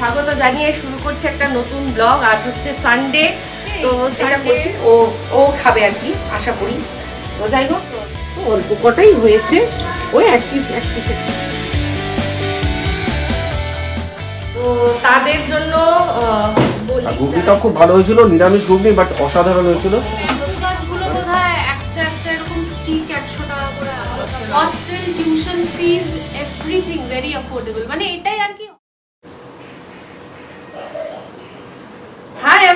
স্বাগত জানিয়ে শুরু করছে একটা নতুন ব্লগ আজ হচ্ছে সানডে তো সেটা। করছি। ও ও খাবে আর কি আশা করি। তো যাই হোক অল্প কটাই হয়েছে। ওই এক পিস এক পিস তো তাদের জন্য ঘুগনিটাও খুব ভালো হয়েছিল নিরামিষ ঘুগনি বাট অসাধারণ হয়েছিল। বোধহয় একটা একটা এরকম স্টিক একশো টাকা করে hostel tuition fees everything very affordable মানে এটাই আর কি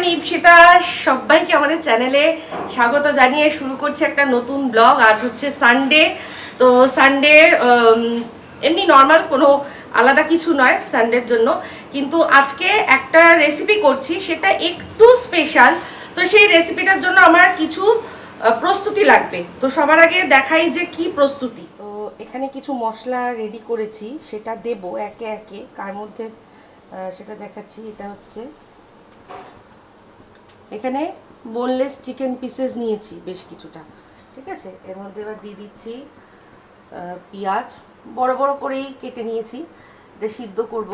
আমি ইপসিতা সবাইকে আমাদের চ্যানেলে স্বাগত জানিয়ে শুরু করছে একটা নতুন ব্লগ। আজ হচ্ছে সানডে তো সানডে এমনি নর্মাল কোনো আলাদা কিছু নয় সানডের জন্য। কিন্তু আজকে একটা রেসিপি করছি, সেটা একটু স্পেশাল তো সেই রেসিপিটার জন্য আমার কিছু প্রস্তুতি লাগবে। তো সবার আগে দেখাই যে কি প্রস্তুতি। তো এখানে কিছু মশলা রেডি করেছি, সেটা দেব একে একে। কার মধ্যে সেটা দেখাচ্ছি, এটা হচ্ছে এখানে বোনলেস চিকেন পিসেস নিয়েছি বেশ কিছুটা, ঠিক আছে? এর মধ্যে এবার দিয়ে দিচ্ছি পেঁয়াজ। বড় বড় করেই কেটে নিয়েছি, এটা সিদ্ধ করব।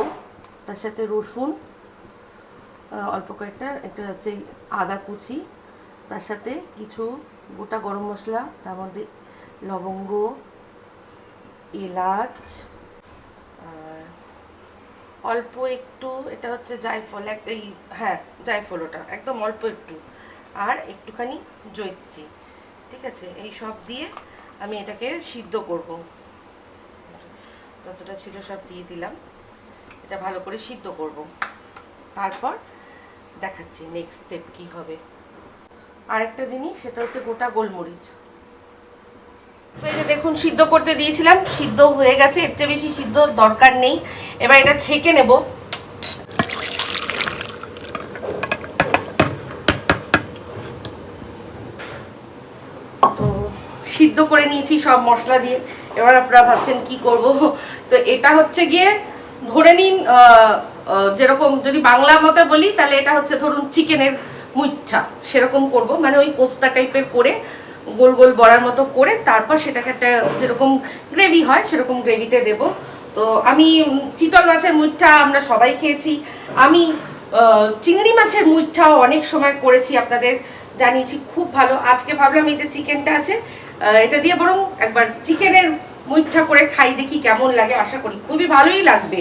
তার সাথে রসুন অল্প কয়েকটা, একটা হচ্ছে আদা কুচি, তার সাথে কিছু গোটা গরম মশলা, তার মধ্যে লবঙ্গ, এলাচ অল্প একটু, এটা হচ্ছে জায়ফল, এক এই হ্যাঁ জায়ফল ওটা, একদম অল্প একটু। আর একটুখানি জৈত্রী, ঠিক আছে? এই সব দিয়ে আমি এটাকে সিদ্ধ করব। যতটা ছিল সব দিয়ে দিলাম। এটা ভালো করে সিদ্ধ করব। তারপর দেখাচ্ছি নেক্সট স্টেপ কি হবে। আরেকটা জিনিস, সেটা হচ্ছে গোটা গোলমরিচ। এই যে দেখুন, সিদ্ধ করতে দিয়েছিলাম, সিদ্ধ হয়ে গেছে, এর চেয়ে বেশি সিদ্ধ দরকার নেই। এবার এটা ছেঁকে নেব। তো সিদ্ধ করে নিয়েছি সব মশলা দিয়ে। এবার আপনারা ভাবছেন কি করব? তো এটা হচ্ছে গিয়ে, ধরে নিন যেরকম যদি বাংলা মতে বলি, তাহলে এটা হচ্ছে ধরুন চিকেনের মুচ্ছা সেরকম করব মানে ওই কোফতা টাইপের করে গোল গোল বড়ার মতো করে তারপর সেটাকে একটা যেরকম গ্রেভি হয়, সেরকম গ্রেভিতে দেব। তো আমি চিতল মাছের মুঠটা আমরা সবাই খেয়েছি। আমি চিংড়ি মাছের মুঠটাও অনেক সময় করেছি আপনাদের জানিয়েছি, খুব ভালো। আজকে ভাবলাম এই যে চিকেনটা আছে এটা দিয়ে বরং একবার চিকেনের মুঠটা করে খাই, দেখি কেমন লাগে, আশা করি খুবই ভালোই লাগবে।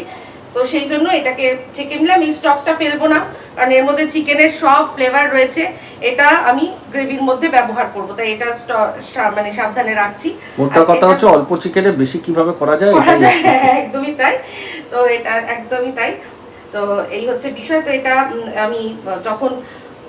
তো সেই জন্য এটাকে ছেঁকে নিলাম। এই স্টকটা ফেলব না কারণ এর মধ্যে চিকেনের সব ফ্লেভার রয়েছে। এটা আমি গ্রেভির মধ্যে ব্যবহার করব। তাই এটা মানে সাবধানে রাখছি। মোটা কথা হচ্ছে অল্প চিকেনে বেশি কীভাবে করা যায় করা যায় হ্যাঁ, একদমই তাই। তো এটা একদমই তাই। তো এই হচ্ছে বিষয়। তো এটা আমি যখন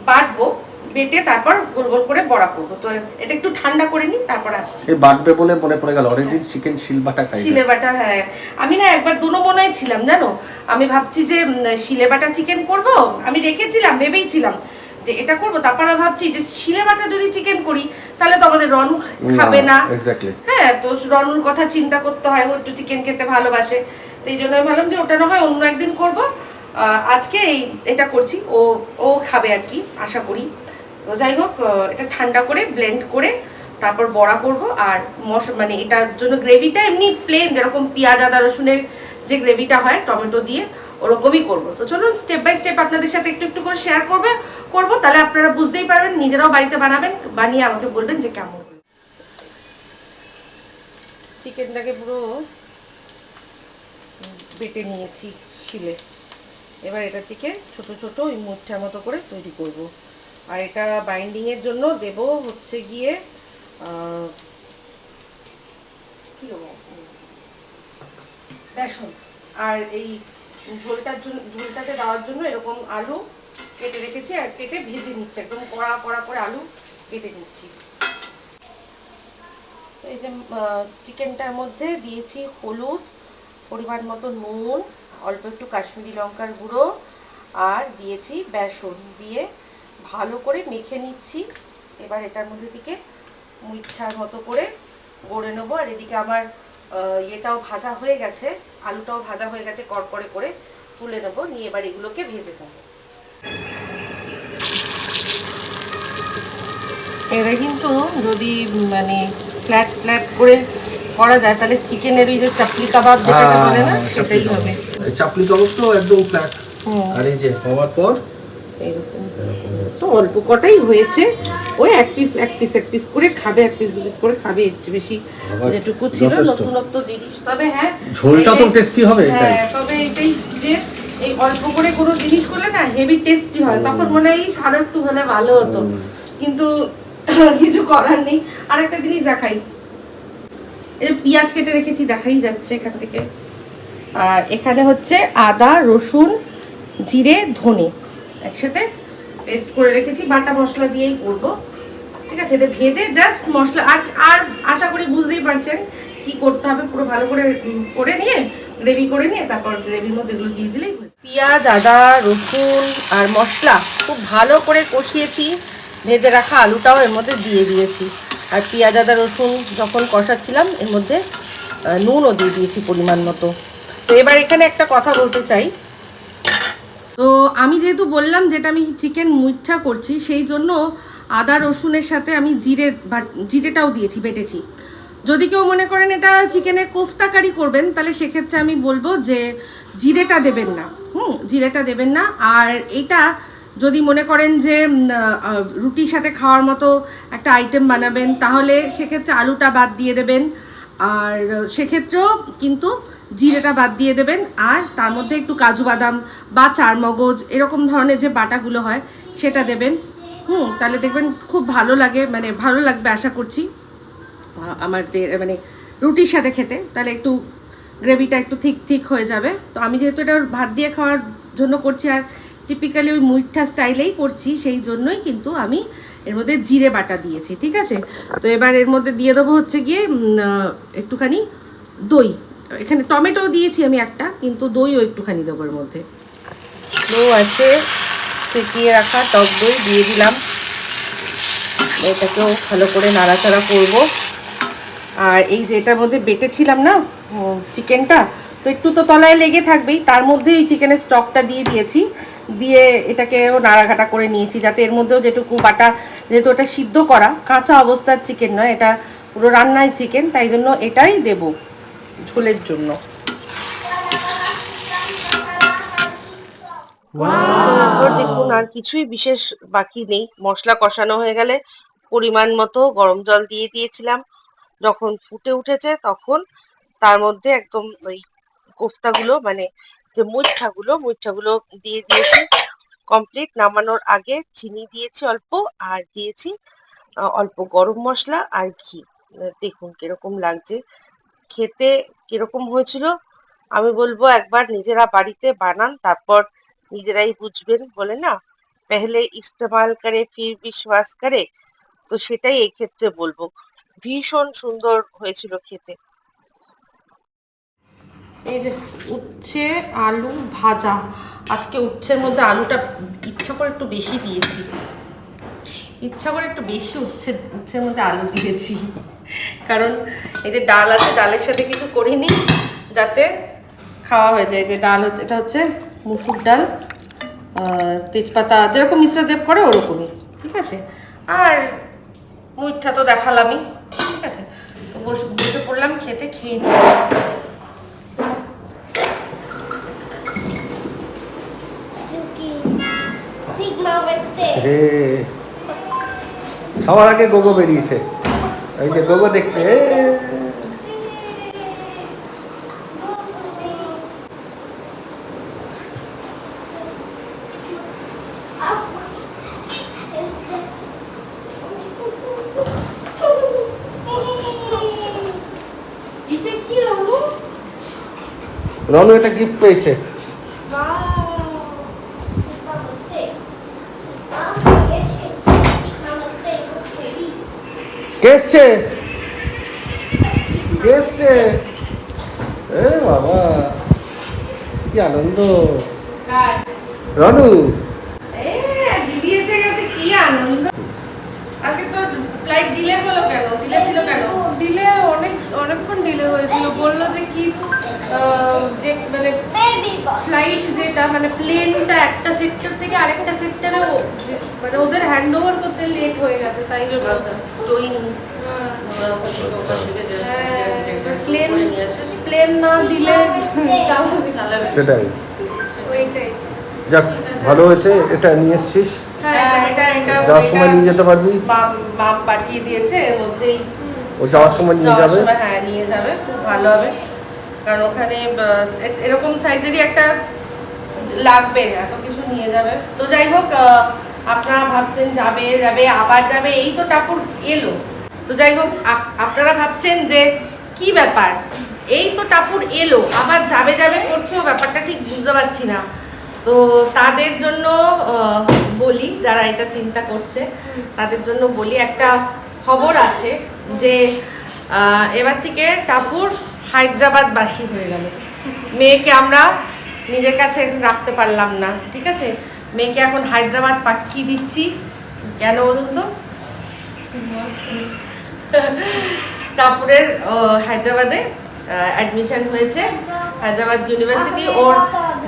বাটবো বেটে তারপর গোল গোল করে বড়া করব। তো এটা একটু ঠান্ডা করে নিই তারপর আসছি। এই বাটবে বলে মনে পড়ে গেল। অরিজিন চিকেন শিলবাটা খাই শিলেবাটা হ্যাঁ। আমি না একবার দুনো মনে ছিলাম জানো? আমি ভাবছি যে উম, চিকেন করব। আমি রেখেছিলাম ভেবেই ছিলাম যে এটা করব। তারপর আমি ভাবছি যে শিলেবাটা যদি চিকেন করি তাহলে তো আমাদের রনু খাবে না। হ্যাঁ তো রনুর কথা চিন্তা করতে হয় ও একটু চিকেন খেতে ভালোবাসে। তো এই জন্য আমি ভাবলাম যে ওটা না হয় অন্য একদিন করব। আজকে এই এটা করছি। ও ও খাবে আর কি আশা করি। তো যাই হোক এটা ঠান্ডা করে ব্লেন্ড করে তারপর বড়া করব। আর মশ মানে এটার জন্য গ্রেভিটা এমনি প্লেন যেরকম পেঁয়াজ, আদা, রসুনের যে গ্রেভিটা হয়, টমেটো দিয়ে ওরকমই করব। তো চলুন স্টেপ বাই স্টেপ আপনাদের সাথে একটু একটু করে শেয়ার করবে, করব। তাহলে আপনারা বুঝতেই পারবেন, নিজেরাও বাড়িতে বানাবেন, বানিয়ে আমাকে বলবেন যে কেমন। চিকেনটাকে পুরো বেটে নিয়েছি শিলে। এবার এটা থেকে ছোট ছোট ওই মুঠার মতো করে তৈরি করব। আর এটা বাইন্ডিংয়ের জন্য দেব হচ্ছে গিয়ে? বেসন আর এই ঝোলটার জন্য, ঝোলটাতে দেওয়ার জন্য এরকম আলু কেটে রেখেছি আর কেটে ভেজে নিচ্ছি, একদম কড়া কড়া করে আলু কেটে নিচ্ছি এই যে চিকেনটার মধ্যে দিয়েছি হলুদ, পরিমাণ মতো নুন, অল্প একটু কাশ্মীরি লঙ্কার গুঁড়ো, আর দিয়েছি বেসন দিয়ে ভালো করে মেখে নিচ্ছি। এবার এটার মধ্যে থেকে মুইঠার মতো করে গড়ে নেব। আর এদিকে আমার ইয়েটাও ভাজা হয়ে গেছে আলুটাও ভাজা হয়ে গেছে কড়কড়ে করে তুলে নেব। নিয়ে এবার এগুলোকে ভেজে নেব। এটা কিন্তু যদি মানে ফ্ল্যাট ফ্ল্যাট করে করা যায় তাহলে চিকেনের ওই যে চাপলি কাবাব যেটাকে হ্যাঁ, বলে না হ্যাঁ, সেটাই হবে। চাপলি কাবাব তো একদম ফ্ল্যাট আর এই যে হওয়ার পর তো অল্প কটাই হয়েছে। ওই এক পিস এক পিস এক পিস করে খাবে এক পিস দু পিস করে খাবে একটু বেশি যেটুকু ছিল। নতুনত্ব জিনিস। তবে হ্যাঁ ঝোলটা তো টেস্টি হবে হ্যাঁ তবে এটাই যে এই অল্প করে কোনো জিনিস করলে না হেভি টেস্টি হয়। তখন মনে হয় আরও একটু হলে ভালো হতো। কিন্তু কিছু করার নেই। আর একটা জিনিস দেখাই। এই যে পেঁয়াজ কেটে রেখেছি দেখাই যাচ্ছে এখান থেকে। আর এখানে হচ্ছে আদা রসুন জিরে ধনে। একসাথে পেস্ট করে রেখেছি। বাটা মশলা দিয়েই করব। ঠিক আছে, এটা ভেজে জাস্ট মশলা আর আর আশা করি বুঝতেই পারছেন কি করতে হবে। পুরো ভালো করে করে নিয়ে গ্রেভি করে নিয়ে তারপর গ্রেভির মধ্যে এগুলো দিয়ে দিলেই পেঁয়াজ, আদা, রসুন আর মশলা খুব ভালো করে কষিয়েছি। ভেজে রাখা আলুটাও এর মধ্যে দিয়ে দিয়েছি। আর পেঁয়াজ, আদা, রসুন যখন কষাচ্ছিলাম, এর মধ্যে নুনও দিয়ে দিয়েছি পরিমাণ মতো। তো এবার এখানে একটা কথা বলতে চাই। তো আমি যেহেতু বললাম যেটা আমি চিকেন মুইঠা করছি, সেই জন্য আদা, রসুনের সাথে আমি জিরে জিরেটাও দিয়েছি, বেটেছি। যদি কেউ মনে করেন এটা চিকেনের কোফতাকারি করবেন, তাহলে সেক্ষেত্রে আমি বলব যে জিরেটা দেবেন না। হুম, জিরেটা দেবেন না। আর এটা যদি মনে করেন যে রুটির সাথে খাওয়ার মতো একটা আইটেম বানাবেন, তাহলে সেক্ষেত্রে আলুটা বাদ দিয়ে দেবেন। আর সেক্ষেত্রেও কিন্তু জিরেটা বাদ দিয়ে দেবেন আর তার মধ্যে একটু কাজু বাদাম বা চারমগজ এরকম ধরনের যে বাটাগুলো হয়, সেটা দেবেন। হুম, তাহলে দেখবেন খুব ভালো লাগে মানে ভালো লাগবে আশা করছি। আমাদের মানে রুটির সাথে খেতে, তাহলে একটু গ্রেভিটা একটু থিক থিক হয়ে যাবে। তো আমি যেহেতু এটা ভাত দিয়ে খাওয়ার জন্য করছি, আর টিপিক্যালি ওই মুইঠা স্টাইলেই করছি, সেই জন্যই কিন্তু আমি এর মধ্যে জিরে বাটা দিয়েছি, ঠিক আছে? তো এবার এর মধ্যে দিয়ে দেবো হচ্ছে গিয়ে একটুখানি দই। এখানে টমেটো দিয়েছি আমি একটা, কিন্তু দইও একটুখানি দেবো এর মধ্যে। দই আছে ফেটিয়ে রাখা টক দই দিয়ে দিলাম। এটাকেও ভালো করে নাড়াচাড়া করব। আর এই যে এটার মধ্যে বেটেছিলাম না চিকেনটা, তো একটু তো তলায় লেগে থাকবেই, তার মধ্যে ওই চিকেনের স্টকটা দিয়ে দিয়েছি। দিয়ে এটাকেও নাড়াঘাটা করে নিয়েছি, যাতে এর মধ্যেও যেটুকু বাটা, যেহেতু ওটা সিদ্ধ করা, কাঁচা অবস্থার চিকেন নয়, এটা পুরো রান্নায় চিকেন, তাই জন্য এটাই দেব। ঝোলের জন্য। দেখুন আর কিছুই বিশেষ বাকি নেই। মশলা কষানো হয়ে গেলে পরিমাণ মতো গরম জল দিয়ে দিয়েছিলাম। যখন ফুটে উঠেছে তখন তার মধ্যে একদম ওই কোফতাগুলো মানে যে মুচ্ছাগুলো মুচ্ছাগুলো দিয়ে দিয়েছি। কমপ্লিট। নামানোর আগে চিনি দিয়েছি অল্প আর দিয়েছি অল্প গরম মশলা আর ঘি। দেখুন কীরকম লাগছে। খেতে কীরকম হয়েছিল? আমি বলব একবার নিজেরা বাড়িতে বানান, তারপর নিজেরাই বুঝবেন, বলে না? পেহলে ইস্তেমাল করে ফির বিশ্বাস করে, তো সেটাই এই ক্ষেত্রে বলব। ভীষণ সুন্দর হয়েছিল খেতে। এই যে উচ্ছে, আলু ভাজা। আজকে উচ্ছের মধ্যে আলুটা ইচ্ছা করে একটু বেশি দিয়েছি। ইচ্ছা করে একটু বেশি উচ্ছে, উচ্ছের মধ্যে আলু দিয়েছি। কারণ এই যে ডাল আছে ডালের সাথে কিছু করিনি যাতে খাওয়া হয়ে যায়। যে ডাল হচ্ছে এটা হচ্ছে মুসুর ডাল তেজপাতা যেরকম মিশ্রা দেব করে ওরকমই ঠিক আছে? আর মুইঠা তো দেখালামই ঠিক আছে? তো বসে বসে পড়লাম খেতে খেয়ে নিই Sigma রে সবার আগে গোগো বেরিয়েছে। এই যে গোগো দেখছে। এটা রনু একটা গিফট পেয়েছে। কে এসছে কে এসছে এ বাবা কি আনন্দ। রনু। এ দিদি এসে গেছে কি আনন্দ। আজকে তো ফ্লাইট ডিলে হলো কেন? ডিলে ছিল কেন? ডিলে অনেক অনেকক্ষণ ডিলে হয়েছিল। বলল যে কি যে মানে ফ্লাইট যেটা মানে প্লেনটা একটা সেক্টর থেকে আরেকটা সেক্টরে মানে ওদের হ্যান্ড ওভার করতে লেট হয়ে গেছে তাই জন্য টোয়িং হ্যাঁ। প্লেন প্লেন না দিলে চালাবে। সেটাই। যাক ভালো হয়েছে এটা নিয়ে এসছিস। হ্যাঁ এটা এটা যাওয়ার সময় নিয়ে যেতে পারবি। মাম পাঠিয়ে দিয়েছে এর মধ্যেই ও যাওয়ার সময় নিয়ে যাবে? সময় হ্যাঁ নিয়ে যাবে খুব ভালো হবে। কারণ ওখানে এরকম সাইজেরই একটা লাগবে, এত কিছু নিয়ে যাবে। তো যাই হোক আপনারা ভাবছেন যাবে যাবে, আবার যাবে, এই তো টাপুর এলো। তো যাই হোক আপনারা ভাবছেন যে কি ব্যাপার? এই তো টাপুর এলো, আবার যাবে যাবে করছ ব্যাপারটা ঠিক বুঝতে পারছি না। তো তাদের জন্য বলি, যারা এটা চিন্তা করছে, তাদের জন্য বলি, একটা খবর আছে যে এবার থেকে টাপুর হায়দ্রাবাদবাসী হয়ে গেল। মেয়েকে আমরা নিজের কাছে রাখতে পারলাম না ঠিক আছে? মেয়েকে এখন হায়দ্রাবাদ পাঠিয়ে দিচ্ছি। কেন বলুন তো? আহ, হায়দ্রাবাদে অ্যাডমিশন হয়েছে। হায়দ্রাবাদ ইউনিভার্সিটি ওর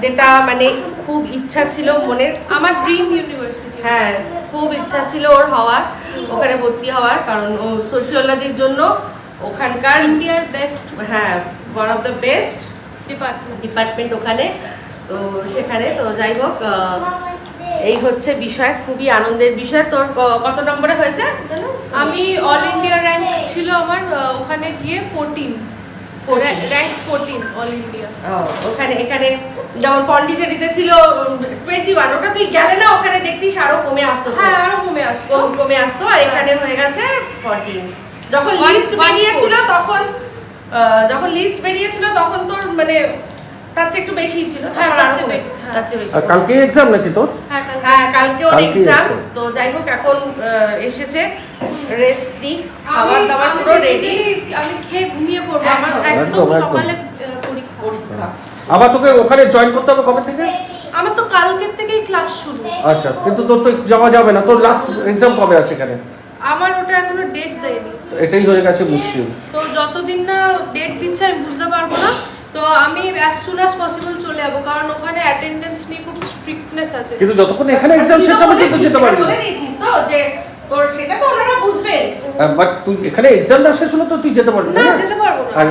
যেটা মানে খুব ইচ্ছা ছিল মনের আমার ড্রিম ইউনিভার্সিটি হ্যাঁ খুব ইচ্ছা ছিল ওর হওয়ার ওখানে ভর্তি হওয়ার কারণ ও সোশিওলজির জন্য ওখানকার ইন্ডিয়ার বেস্ট হ্যাঁ one of the best department department ওখানে। তো সেখানে তো যাই হোক এই হচ্ছে বিষয় খুবই আনন্দের বিষয়। তোর কত নম্বরে হয়েছে? আমি অল ইন্ডিয়া র্যাঙ্ক ছিল আমার ওখানে গিয়ে fourteen rank fourteen all India ওখানে এখানে যেমন পন্ডিচেরিতে ছিল টোয়েন্টি ওয়ান ওটা তুই গেলে না ওখানে দেখতিস আরও কমে আসতো। হ্যাঁ আরও কমে আসতো। কমে আসতো আর এখানে হয়ে গেছে ফোরটিন যখন লিস্ট one বেরিয়েছিল তখন যখন লিস্ট বেরিয়েছিল তখন তোর মানে তার চেয়ে একটু বেশি ছিল হ্যাঁ, তার চেয়ে বেশি, হ্যাঁ। তার চেয়ে বেশি আর কালকে এক্সাম নাকি তোর? হ্যাঁ কালকে হ্যাঁ কালকে ওর এক্সাম তো যাই হোক এখন এসেছে রেস্ট নিক খাবার দাবার পুরো রেডি আমি খেয়ে ঘুমিয়ে পড়ব আমার একদম। সকালে পরীক্ষা পরীক্ষা। আবার তোকে ওখানে জয়েন করতে হবে কবে থেকে? আমার তো কালকের থেকেই ক্লাস শুরু। আচ্ছা কিন্তু তোর তো যাওয়া যাবে না তোর লাস্ট এক্সাম কবে আছে এখানে? আমার ওটা এখনও ডেট দেয়নি। তো এটাই হয়ে গেছে মুশকিল। তো যতদিন না ডেট দিচ্ছে আমি বুঝতে পারব না। তো আমি অ্যাজ সুন অ্যাজ পসিবল চলে যাব কারণ ওখানে অ্যাটেন্ডেন্স নিয়ে খুব স্ট্রিক্টনেস আছে। কিন্তু যতক্ষণ এখানে এক্সাম শেষ হবে তুই যেতে পারবি বলে দিয়েছিস তো যে তোর সেটা তো ওনারা বুঝবেন বাট তুই এখানে এক্সাম না শেষ হলে তো তুই যেতে পারবি না যেতে পারব না। আর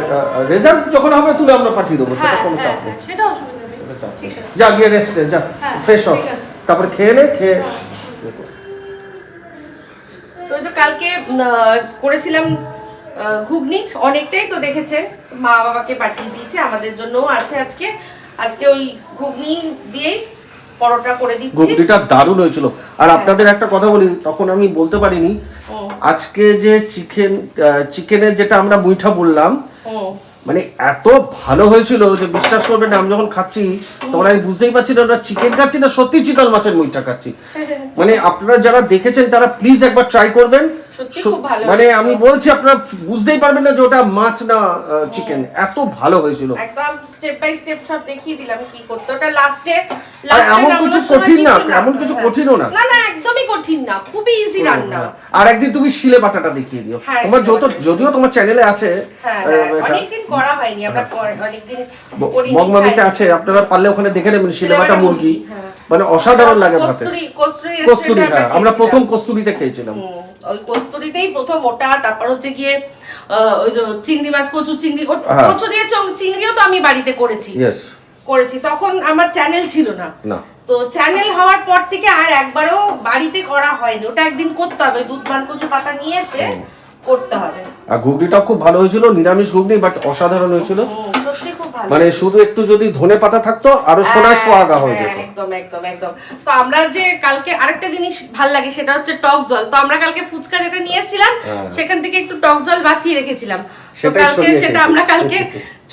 রেজাল্ট যখন হবে তুলে আমরা পাঠিয়ে দেবো সেটা হ্যাঁ কোনো হ্যাঁ চাপ নেই। হ্যাঁ, সেটা অসুবিধা নেই। সেটা চাপ নেই। ঠিক আছে। যা গিয়ে রেস্ট যা হ্যাঁ, ফ্রেশ হ। ঠিক আছে। তারপরে খেয়ে নে খেয়ে তো যে কালকে করেছিলাম ঘুগনি অনেকটাই তো দেখেছে। মা বাবাকে পাঠিয়ে দিয়েছে আমাদের জন্যও আছে আজকে। আজকে ওই ঘুগনি দিয়েই পরোটা করে দিচ্ছি। ঘুগনিটা দারুণ হয়েছিল। আর আপনাদের একটা কথা বলি তখন আমি বলতে পারিনি। আজকে যে চিকেন চিকেনের যেটা আমরা মুইঠা বললাম মানে এত ভালো হয়েছিল যে বিশ্বাস করবে না, আমি যখন খাচ্ছি তখন আমি বুঝতেই পারছি না ওটা চিকেন খাচ্ছি না সত্যি চিতল মাছের মুইটা খাচ্ছি। মানে আপনারা যারা দেখেছেন তারা প্লিজ একবার ট্রাই করবেন। মানে আমি বলছি আপনারা বুঝতেই পারবেন না যে ওটা মাছ না চিকেন এত ভালো হয়েছিল। একদম স্টেপ বাই স্টেপ সব দেখিয়ে দিলাম কি করতে। ওটা লাস্টে এমন কিছু কঠিন না, এমন কিছু কঠিনও না। না না একদমই কঠিন না খুবই ইজি রান্না। আর একদিন তুমি শিলে বাটাটা দেখিয়ে দিও। হ্যাঁ, তোমার যত যদিও তোমার চ্যানেলে আছে হ্যাঁ হ্যাঁ অনেকদিন করা হয়নি আমরা অনেকদিন মগমামিতে আছে আপনারা পারলে ওখানে দেখে নেবেন শিলে বাটা মুরগি। মানে অসাধারণ লাগে ভাতে। কস্তুরি কস্তুরি আমরা প্রথম কস্তুরিতে খেয়েছিলাম। ওই কস্তুরিতেই প্রথম ওটা তারপর হচ্ছে গিয়ে ওই যে চিংড়ি মাছ কচু চিংড়ি হ্যাঁ। কচু দিয়ে চিংড়িও তো আমি বাড়িতে করেছি। করেছি। তখন আমার চ্যানেল ছিল না। না। তো চ্যানেল হওয়ার পর থেকে আর একবারও বাড়িতে করা হয়নি। ওটা একদিন করতে হবে। দুধ মান কচু পাতা নিয়ে এসে করতে হবে। আর ঘুগনিটাও খুব ভালো হয়েছিল নিরামিষ ঘুগনি বাট অসাধারণ হয়েছিল। মানে শুধু একটু যদি ধনে পাতা থাকতো আরও সোনার হ্যাঁ, সোহাগা হয়ে হ্যাঁ, যেত একদম একদম একদম। তো আমরা যে কালকে আরেকটা জিনিস ভালো লাগে সেটা হচ্ছে টক জল। তো আমরা কালকে ফুচকা যেটা নিয়ে এসেছিলাম হ্যাঁ। সেখান থেকে একটু টক জল বাঁচিয়ে রেখেছিলাম। তো কালকে সেটা আমরা কালকে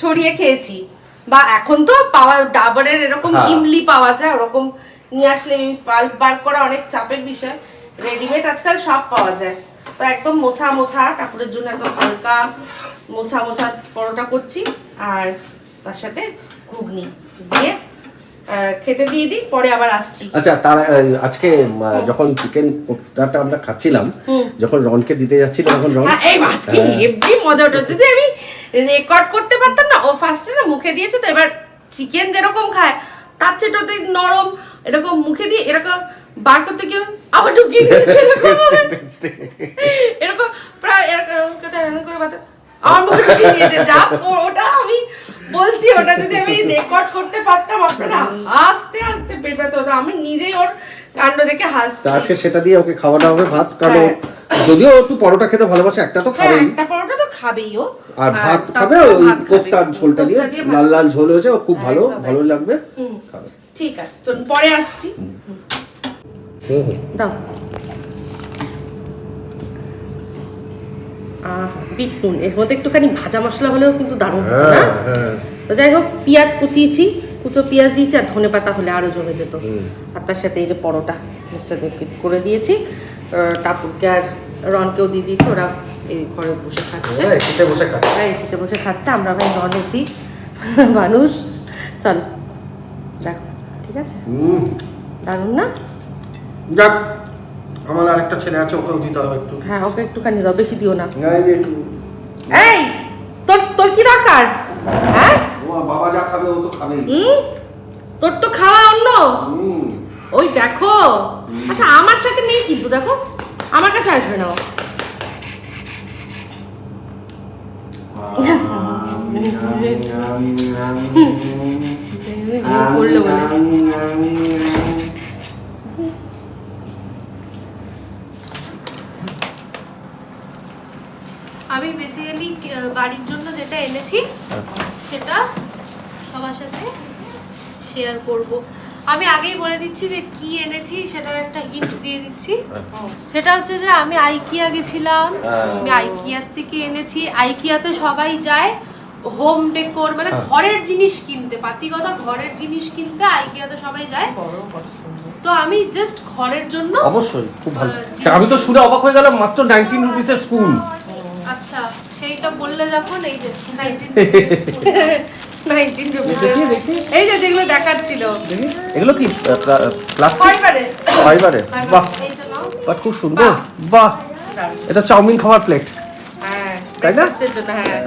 ছড়িয়ে খেয়েছি। বা এখন তো পাওয়া ডাবরের এরকম হ্যাঁ। ইমলি পাওয়া যায় ওরকম নিয়ে আসলে পাল্প বার করা অনেক চাপের বিষয়। রেডিমেড আজকাল সব পাওয়া যায়। তো একদম মোছা মোছা কাপড়ের জন্য একদম হালকা মোছা মোছা পরোটা করছি আর তার সাথে ঘুগনি দিয়ে খেতে দিয়ে দিই পরে আবার আসছি। আচ্ছা তার আজকে যখন চিকেন কোফতাটা আমরা খাচ্ছিলাম যখন রনকে দিতে যাচ্ছিল তখন রন হ্যাঁ, এই আজকে হেভি মজা ওটা যদি আমি রেকর্ড করতে পারতাম না ও ফার্স্টে না মুখে দিয়েছে তো এবার চিকেন যেরকম খায় তার চেয়ে নরম এরকম মুখে দিয়ে এরকম বার করতে গিয়ে আবার ঢুকিয়ে দিয়েছে এরকম এরকম প্রায় এরকম কথা করে বাতা- আমার মুখে ঢুকিয়ে দিয়েছে যা ওটা আমি বলছি ওটা যদি আমি রেকর্ড করতে পারতাম আপনারা হাসতে হাসতে পেট ব্যথা হতো। আমি নিজেই ওর কাণ্ড দেখে হাসছি। আজকে সেটা দিয়ে ওকে খাওয়ানো হবে ভাত কারণ হ্যাঁ। যদিও একটু পরোটা খেতে ভালোবাসে একটা তো হ্যাঁ খাবেই একটা পরোটা তো খাবেই ও। আর ভাত তারপরে খাবে ওই কোফতার ঝোলটা দিয়ে লাল লাল ঝোল হয়েছে ও খুব ভালো ভালো লাগবে ঠিক আছে পরে আসছি। হুম হুম। দাও। বিট নুন। এর মধ্যে একটুখানি ভাজা মশলা হলেও কিন্তু দারুণ হতো না? হ্যাঁ হ্যাঁ। তো যাই হোক পেঁয়াজ কুচিয়েছি। কুচো পেঁয়াজ দিয়েছি আর ধনে পাতা হলে আরও জমে যেত। আর তার সাথে এই যে পরোটা মিস্টারদেরকে করে দিয়েছি। টাপুরকে আর রনকেও দিয়ে দিয়েছি ওরা এই ঘরে বসে খাচ্ছে। হ্যাঁ বসে খাচ্ছে। এসিতে বসে খাচ্ছে। আমরা ভাই নন এসি মানুষ। চল দেখ ঠিক আছে? হুম। দারুণ না? যাক আমার আরেকটা ছেলে আছে ওকেও দিতে হবে একটু হ্যাঁ ওকে একটুখানি দাও বেশি দিও না না, এই একটু এই তোর তোর কি দরকার হ্যাঁ ও বাবা যা খাবে ও তো খাবেই হুম তোর তো খাওয়া অন্য ওই দেখো আচ্ছা আমার সাথে নেই কিন্তু দেখো আমার কাছে আসবে না ও। করল বলে আমি বেসিক্যালি বাড়ির জন্য যেটা এনেছি সেটা সবার সাথে শেয়ার করব। আমি আগেই বলে দিচ্ছি যে কি এনেছি সেটার একটা হিন্ট দিয়ে দিচ্ছি। সেটা হচ্ছে যে আমি আইকিয়া গেছিলাম আমি আইকিয়ার থেকে এনেছি। আইকিয়াতে সবাই যায় হোম ডেকোর মানে হ্যাঁ। ঘরের জিনিস কিনতে পাতিগত ঘরের জিনিস কিনতে আইকিয়াতে সবাই যায়। তো আমি জাস্ট ঘরের জন্য অবশ্যই খুব ভালো। আমি তো শুনে অবাক হয়ে গেলাম মাত্র নাইনটিন রুপিসের স্পুন আচ্ছা সেইটা বললে যখন এই যে 19 নাইনটিন দেখি, দেখি। এই যে যেগুলো দেখাচ্ছিল। এগুলো কি প্লাস্টিক ফাইবারের ফাইবারে। বাহ। এই যে নাও। বাট খুব সুন্দর বাহ। এটা চাউমিন খাওয়ার প্লেট হ্যাঁ তাই না? হ্যাঁ।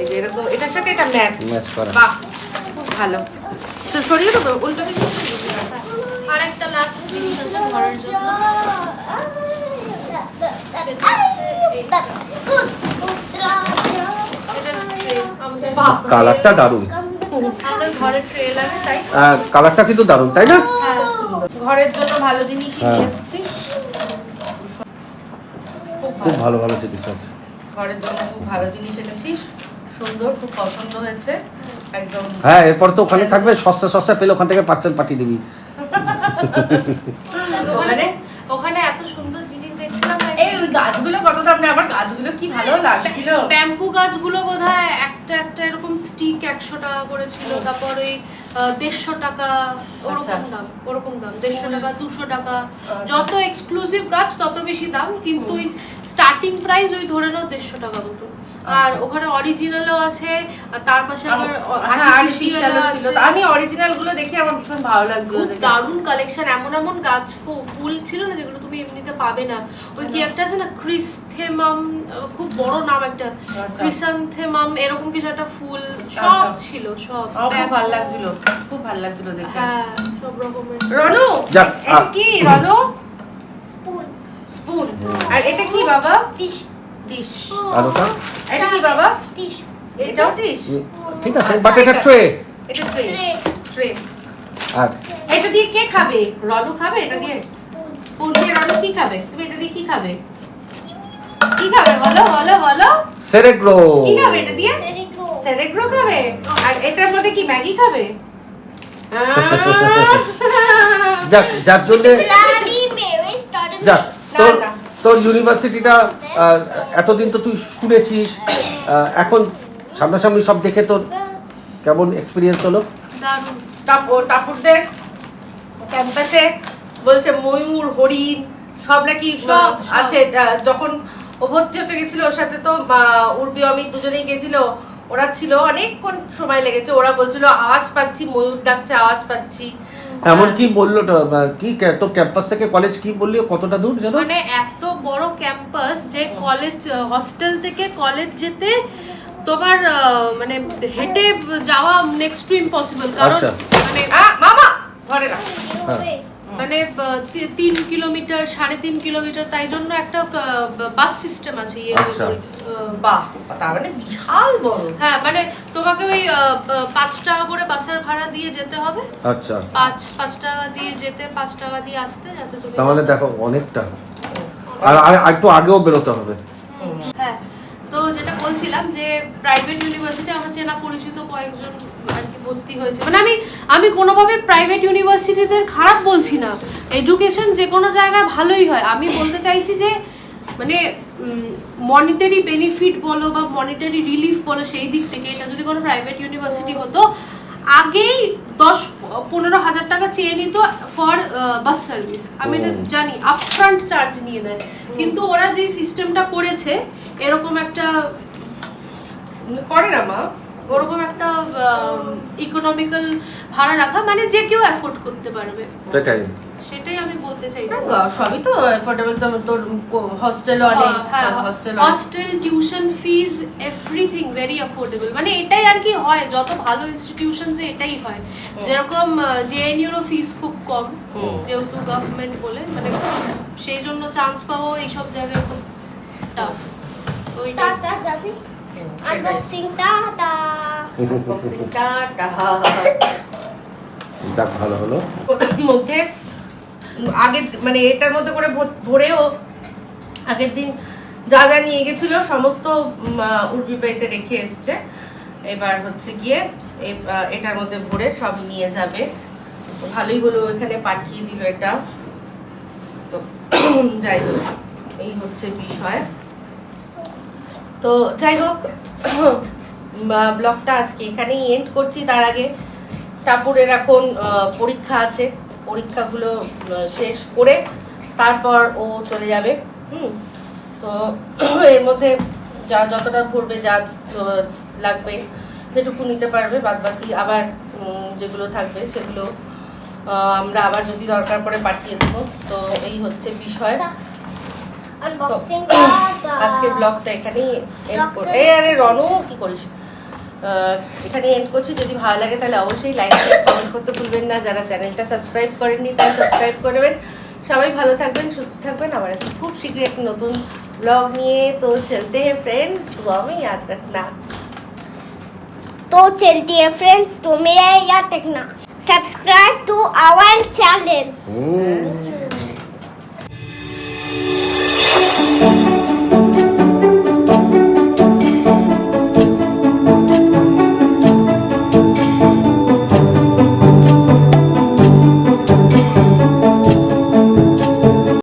এই যে এরকম এটার সাথে এটা ম্যাচ Match করা। বাহ খুব ভালো। তো সরিয়ে দেবো উল্টো দিকে। আর একটা লাস্ট জিনিস আছে ঘরের জন্য সেটা হচ্ছে এই এটা ট্রে আমাদের বাহ কালারটা দারুণ। কালারটা কিন্তু দারুণ তাই না? হ্যাঁ। ঘরের জন্য ভালো জিনিসই হ্যাঁ। নিয়ে এসেছি। খুব ভালো। ভালো জিনিস আছে। ঘরের জন্য খুব ভালো জিনিস এনেছিস সুন্দর খুব পছন্দ হয়েছে। একদম হ্যাঁ এরপর তো ওখানে থাকবে সস্তা সস্তা পেলে ওখান থেকে পার্সেল পাঠিয়ে দিবি। ওখানে এত সুন্দর জিনিস দেখছিলাম এই ওই গাছগুলো কত দাম আমার গাছগুলো কি ভালো লাগছিল? ব্যাম্বু গাছগুলো বোধহয় একটা একটা এরকম স্টিক একশো টাকা করে ছিল তারপর ওই দেড়শো টাকা আচ্ছা। ওরকম দাম ওরকম দাম দেড়শো টাকা দুশো টাকা। যত এক্সক্লুসিভ গাছ তত বেশি দাম কিন্তু ওই স্টার্টিং প্রাইস ওই ধরে নাও দেড়শো টাকা মতো। আর ওখানে অরিজিনালও আছে আর তার পাশে artificial ছিল আমি অরিজিনালগুলো দেখে আমার ভীষণ ভালো লাগল। দারুণ কালেকশন এমন এমন গাছ ফুল ছিল না যেগুলো তুমি এমনিতে পাবে না। ওই কি একটা আছে না ক্রিস্থেমাম খুব বড় নাম একটা। আচ্ছা। ক্রিসান্থেমাম এরকম কিছু একটা ফুল সব আচ্ছা। ছিল সব। খুব ভালো লাগছিল খুব ভালো লাগছিল দেখে। হ্যাঁ সব রকমের। রনু! কি রনু? Spoon. স্পুন। আর এটা কি বাবা? Dish. ডিশ আর ওটা এটা কি বাবা? Dish. এটাও ডিশ ঠিক আছে আচ্ছা, বাট এটা এটা- ট্রে এটা ট্রে ট্রে আর? এটা দিয়ে কে খাবে? রনু খাবে? এটা দিয়ে. স্পুন দিয়ে রনু কি খাবে? তুমি এটা দিয়ে কি খাবে? কি খাবে? বলো বলো বলো। সেরেগ্রো। কি খাবে এটা দিয়ে? Cerebro. সেরেগ্রো খাবে? আর এটার মধ্যে কি ম্যাগি খাবে? যাক যার জন্য যাক তোর তোর ইউনিভার্সিটিটা এতদিন তো তুই শুনেছিস এখন সামনাসামনি সব দেখে তোর কেমন এক্সপিরিয়েন্স হলো? দারুণ। টাপুর টাপুরদের ক্যাম্পাসে বলছে ময়ূর হরিণ সব নাকি সব, আছে। যখন ও ভর্তি হতে গেছিল ওর সাথে তো উর্বি অমিত দুজনেই গেছিল। ওরা ছিল অনেকক্ষণ সময় লেগেছে। ওরা বলছিল আওয়াজ পাচ্ছি ময়ূর ডাকছে আওয়াজ পাচ্ছি। এমন কি বলল কি তো ক্যাম্পাস থেকে কলেজ কি বললি কতটা দূর জানো মানে এত বড় ক্যাম্পাস যে কলেজ হস্টেল থেকে কলেজ যেতে তোমার মানে হেঁটে যাওয়া নেক্সট টু ইম্পসিবল কারণ আচ্ছা। মানে আ, মামা ঘরে রাখ। হ্যাঁ। মানে তিন কিলোমিটার সাড়ে তিন কিলোমিটার তাই জন্য একটা বাস সিস্টেম আছে ইয়ে আচ্ছা। বাহ তার মানে বিশাল বড়। হ্যাঁ মানে তোমাকে ওই পাঁচ টাকা করে বাসের ভাড়া দিয়ে যেতে হবে। আচ্ছা। পাঁচ পাঁচ টাকা দিয়ে যেতে পাঁচ টাকা দিয়ে আসতে যাতে তুমি মানে দেখো অনেকটা। আর আর একটু আগেও বেরোতে হবে। হ্যাঁ তো যেটা বলছিলাম যে প্রাইভেট ইউনিভার্সিটি আমার চেনা পরিচিত কয়েকজন আর কি ভর্তি হয়েছে। মানে আমি আমি কোনোভাবে প্রাইভেট ইউনিভার্সিটিদের খারাপ বলছি না। এডুকেশন যে কোনো জায়গায় ভালোই হয়। আমি বলতে চাইছি যে মানে মনিটারি বেনিফিট বলো বা মনিটারি রিলিফ বলো, সেই দিক থেকে এটা যদি কোনো প্রাইভেট ইউনিভার্সিটি হতো, আগেই দশ পনেরো হাজার টাকা চেয়ে নিত ফর বাস সার্ভিস আমি এটা জানি আপফ্রন্ট চার্জ নিয়ে নেয়। কিন্তু ওরা যে সিস্টেমটা করেছে এরকম একটা করে না মা। ওরকম একটা ইকোনমিক্যাল ভাড়া রাখা মানে যে কেউ অ্যাফোর্ড করতে পারবে। সেটাই। সেটাই আমি বলতে চাইছি। সবই তো অ্যাফোর্ডেবল তো তোর হস্টেল অনেক hostel hostel tuition fees everything very affordable মানে এটাই আর কি হয় যত ভালো ইনস্টিটিউশনসে এটাই হয়। যেরকম জেএনইউরও ফিস খুব কম হুম। যেহেতু গভর্নমেন্ট বলে মানে সেই জন্য চান্স পাওয়া এইসব জায়গায় খুব টাফ ওইটা টাটা যাবি আনবক্সিং টাটা যাক ভালো হলো। মধ্যে আগে মানে এটার মধ্যে করে ভর- ভরেও আগের দিন যা যা নিয়ে গেছিল সমস্ত উম, আহ, উর্বি বাড়িতে রেখে এসছে। এবার হচ্ছে গিয়ে এটার মধ্যে ভরে সব নিয়ে যাবে। তো ভালোই হলো এখানে পাঠিয়ে দিল এটা। তো যাই হোক এই হচ্ছে বিষয়। তো যাই হোক ব্লগটা আজকে এখানেই এন্ড করছি। তার আগে টাপুরের এখন পরীক্ষা আছে। পরীক্ষাগুলো শেষ করে তারপর ও চলে যাবে। হুম? তো এর মধ্যে যা যতটা ভরবে যা লাগবে, যেটুকু নিতে পারবে বাদ বাকি আবার যেগুলো থাকবে, সেগুলো আমরা আবার যদি দরকার পড়ে পাঠিয়ে দেবো। তো এই হচ্ছে বিষয়। আজকে ব্লগটা এখানেই এন্ড করি আরে রনু কি করিস? এখানে এন্ড করছি। যদি ভালো লাগে তাহলে অবশ্যই লাইক কমেন্ট করতে ভুলবেন না। যারা চ্যানেলটা সাবস্ক্রাইব করেননি তারা সাবস্ক্রাইব করবেন সবাই ভালো থাকবেন সুস্থ থাকবেন। আমার আসছি খুব শীঘ্রই একটা নতুন ব্লগ নিয়ে তো চলতে হে ফ্রেন্ডস আমি ইয়াদ রাখনা তো চলতি হে ফ্রেন্ডস তুমি ইয়াদ রাখনা সাবস্ক্রাইব টু আওয়ার চ্যানেল